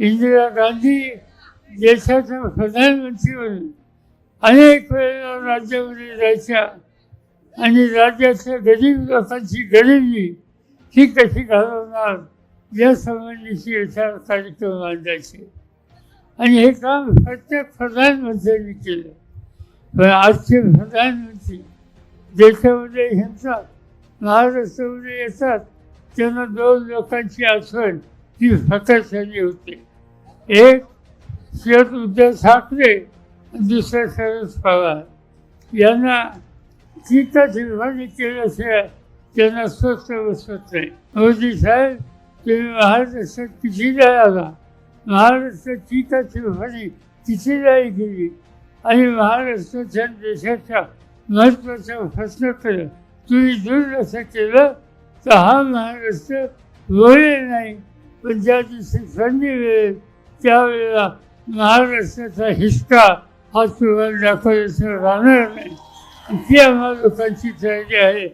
इंदिरा गांधी देशाच्या प्रधानमंत्री म्हणून अनेक वेळेला राज्यामध्ये जायच्या आणि राज्याच्या गरीब लोकांची गरिबी ही कशी घालवणार या संबंधीचे विचार कार्यक्रम मांडायचे. आणि हे काम प्रत्येक प्रधानमंत्र्यांनी केलं. पण आजचे प्रधानमंत्री देशामध्ये हिंडतात महाराष्ट्रामध्ये येतात त्यांना दोन लोकांची आठवण ही फकरशाली होती. एक शेत उद्धव ठाकरे दुसरे दुसरा शरद पवार. यांना चिताची विभागणी केल्याशिवाय त्यांना स्वस्त बसत नाही. मोदी साहेब तुम्ही महाराष्ट्रात कितीदा आला? महाराष्ट्रात चिताची विभागणी कितीदाही केली आणि महाराष्ट्राच्या देशाच्या प्रश्न केला तुम्ही दुर्लक्ष केलं तर हा महाराष्ट्र वळे नाही. पण ज्या दिवशी संधी मिळेल त्यावेळेला महाराष्ट्राचा हिस्सा हा तुम्हाला दाखवल्याशिवाय राहणार नाही. ती आम्हा लोकांची तयारी आहे.